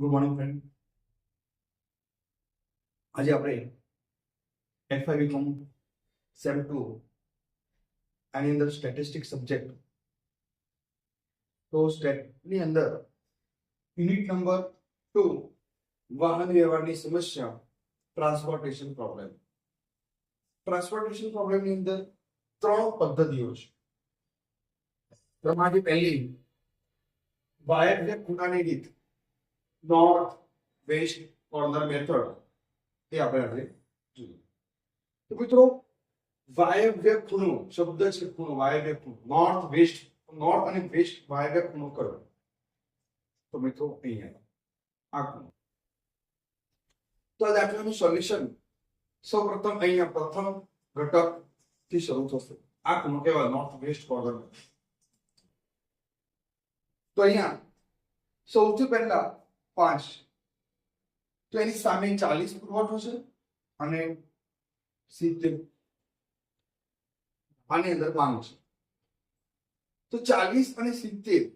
good morning friend આજે આપણે F I BCom sem two આની અંદર સ્ટેટિસ્ટિક સબ્જેક્ટ તો સ્ટેટની અંદર યુનિટ નંબર ટુ વાહન વ્યવહારની સમસ્યા ટ્રાન્સપોર્ટેશન પ્રોબ્લેમ ટ્રાન્સપોર્ટેશન પ્રોબ્લેમની અંદર ત્રણ પદ્ધતિઓ છે તેમાંથી પહેલી વાયર ખૂણાની રીત north west corner method हे आपण आपले तो मित्रो वायव्य खूण शब्द छे खूण वायव्य खूण नॉर्थ वेस्ट नॉर्थ आणि वेस्ट वायव्य खूण करो तो मित्रो अहीं आ आ तो आज आपण सॉल्यूशन सर्वप्रथम अहीं आ प्रथम घटक थी शुरू थसे आ खूण के नॉर्थ वेस्ट कॉर्नर तो अहीं आ पहला 5 તો એની સામે 40 પૂર્વઠો છે અને 70 પાણી અંદરવાનું છે તો 40 અને 70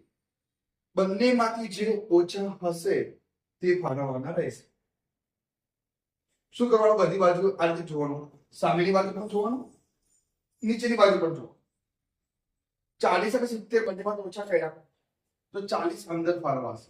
બંનેમાંથી જે ઓછો હશે તે બહાર આવનાર છે શું કરવાનું બધી બાજુ આ રીતે જોવાનું સામેની બાજુ પણ જોવાનું ઈચની બાજુ પણ જોવું 40 અને 70 બંને પર તો ઓછા ફેરા તો 40 અંદર ફરાવાશે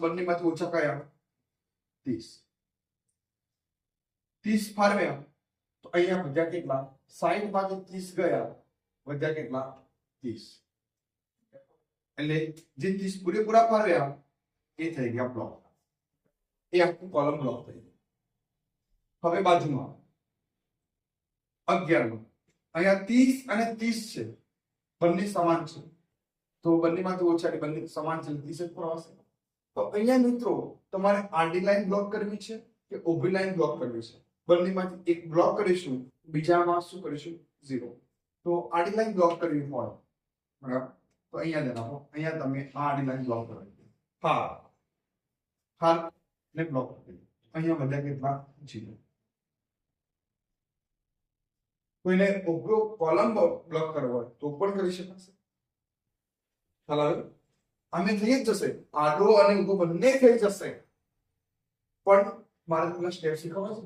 बन्नी माती उंच काय 30 30 पार गया तो aya मध्यात एकमा 60 भाग 30 गया मध्यात एकमा 30 आले जे 30 पुरे पूरा पार गया हे થઈ ગયા લો એ આપ કોલમ લો હવે बाजूમાં 11 માં અયા 30 અને 30 છે બન્ને સમાન છે તો બન્ની માથી ઉંચા ડિગની સમાન છે ને 30 પૂરો આવશે તો અહીંયા મિત્રો તમારે આડી લાઈન બ્લોક કરવી છે કે ઊભી લાઈન બ્લોક કરવી છે બંનેમાંથી એક બ્લોક કરીશું બીજામાં શું કરીશું ઝીરો તો આડી લાઈન બ્લોક કરવી હોય બરાબર તો અહીંયા જણાવો અહીંયા તમે આ આડી લાઈન બ્લોક કરવી હા હા ને બ્લોક કરી અહીંયા બધા કેટલા ઝીરો કોઈને ઉગ્ર કોલમ બ્લોક કરવો હોય તો પણ કરી શકાશે ખ્યાલ આવ્યો आम्ही लिहित जसे आडो आणि उभो बनणे खेळ जसे पण मला तुला स्टेप शिकवच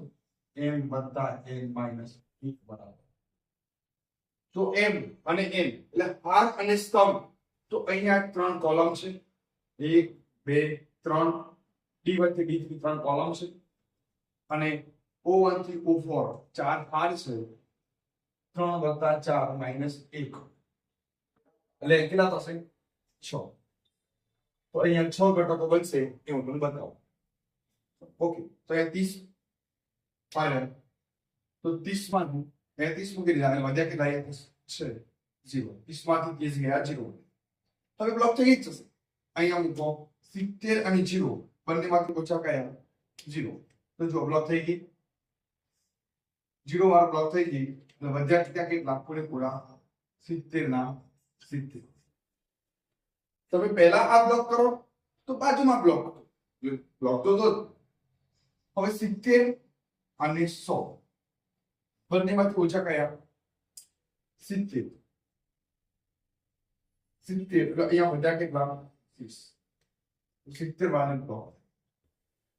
एम बनता एन मायनस एक बराबर તો એમ અને એન એટલે હાથ અને સ્તંભ તો અહીંયા ત્રણ કોલમ છે એક બે ત્રણ ડી વન થી ડી થી ત્રણ કોલમ છે અને ઓ વન થી ઓ ફોર ચાર હાર છે ત્રણ વત્તા ચાર માઇનસ એક એટલે કેટલા થશે છ तो यहाँ छह घटक बन से क्यों बन बनता ओके तो यह तीस तो तीस मान मुझे निर्धारण में कि जीरो तीस जीरो तो जो ब्लॉक जीरो वाला ब्लॉक ना सिक्टेर તો મેં પહેલા આ બ્લોક કરો તો बाजूમાં બ્લોક બ્લોક તો ગોળ હવે સિંકેર અને સો વર્નેમાં પૂછાય ક્યાં સિંકે સિંકે અહીંયા બતા કે વાહ સિંકે તર વાને બાર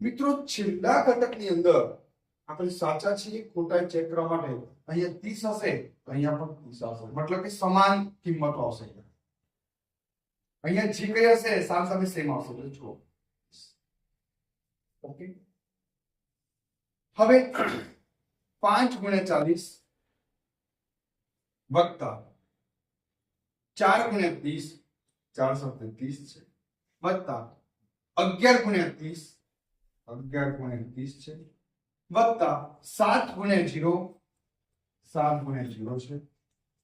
મિત્રો છિલ્ડા ઘટક ની અંદર આપણે સાચા છે કોટા ચક્ર માટે અહીંયા 30 હશે તો અહીંયા પણ 30 હશે મતલબ કે સમાન કિંમત આવશે અહીંયા જી કઈ હશે સામ સામે સેમ આવશે તો જુઓ ઓકે હવે 5 ગુણ્યા ચાલીસ વત્તા ચાર ગુણ્યા ત્રીસ ચારસો ત્રીસ છે વત્તા અગિયાર ગુણ્યા ત્રીસ અગિયાર ગુણ્યા ત્રીસ છે વત્તા સાત ગુણ્યા જીરો સાત ગુણ્યા જીરો છે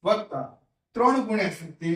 વત્તા ત્રણ ગુણ્યા સિત્તેર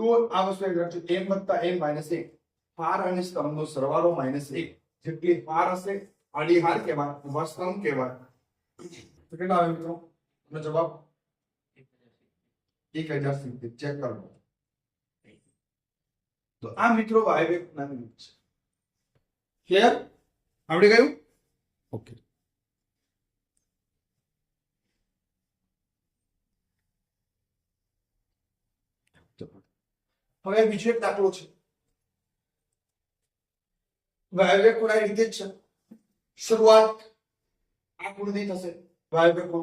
તો આ વસ્તુ યાદ રાખજો એમ વત્તા એમ માઇનસ એક હાર અને સ્તંભનો સરવાળો માઇનસ એક જેટલી હાર હશે આડી હાર કહેવાય ઉભા સ્તંભ કહેવાય તો કેટલા આવે મિત્રો એનો જવાબ એક હજાર સિત્તેર ચેક કરો તો આ મિત્રો વાયવેક નામ છે ક્લિયર આવડી ગયું ઓકે હવે વિશેષ દાખલો છે વાયબે કોરા રીત છે શરૂઆત આપણો દેત હશે વાયબે કો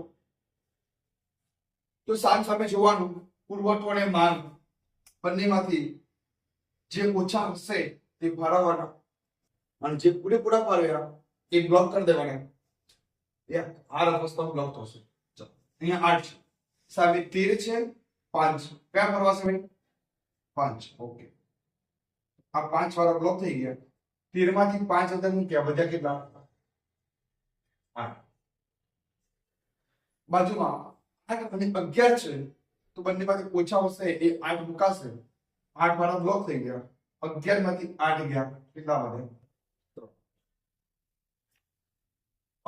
તો સાન સામે જોવાનું પૂર્વતોને માંગ પર્નેમાંથી જે ઓછું હશે તે ભરવાનો અને જે પૂરે પૂરા ફાળેરા તે બ્લોક કરી દેવાના યાર આ રફસ્તો બ્લોકતો હશે ચા અહીં આઠ સાવી તીર છે 5 કે પર આવશે મેં 5 ओके अब 5 वाला ब्लॉक થઈ ગયા 13 માંથી 5 બાદ કર્યું કે બચે કેટલા 8 બાજુમાં આ તો 11 છે તો બની બાકી કોછા હશે એ આ મુકાશે 8 વાળો બ્લોક થઈ ગયા 11 માંથી 8 ગયા કેટલા બચે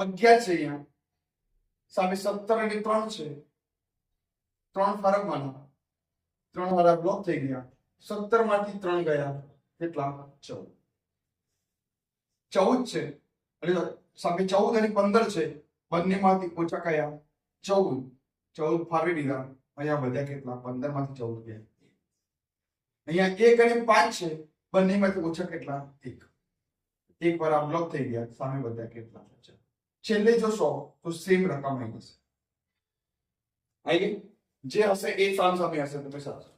3 11 છે અહીં 7 7 અને 3 છે 3 ફરકવાનું 3 વાળો બ્લોક થઈ ગયા 70 माथी 3 गया કેટલા 14 14 છે એટલે સામે 14 અને 15 છે બંને માથી પોચા કયા 14 14 ફાળી દીધા અયા વધ્યા કેટલા 15 માથી 14 બે અયા કે કરીને 5 છે બંનેમાંથી પોચા કેટલા 1 ઠીક પર આમ લવ થઈ ગયા સામે વધ્યા કેટલા 14 છે એટલે જો 100 તો सेम रकम આવી ગઈ છે આઈએ જે અસે a ફાર્મ સામે હશે તે બધા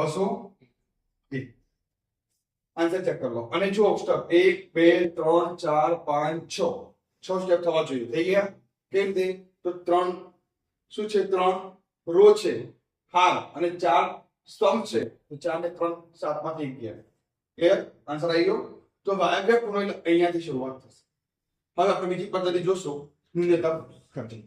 બસો આન્સર ચેક કરી લો અને જુઓ સ્ટેપ એક બે ત્રણ ચાર પાંચ છ છ સ્ટેપ થવા જોઈએ થઈ ગયા કેમ તે તો ત્રણ શું છે ત્રણ રો છે હાર અને ચાર સ્તંભ છે તો ચાર ને ત્રણ સાત માં થઈ ગયા ક્લિયર આન્સર આવી ગયો તો વાયવ્ય પૂર્ણ અહીંયાથી શરૂઆત થશે હવે આપણે બીજી પદ્ધતિ જોશું ન્યૂનતમ ખર્ચની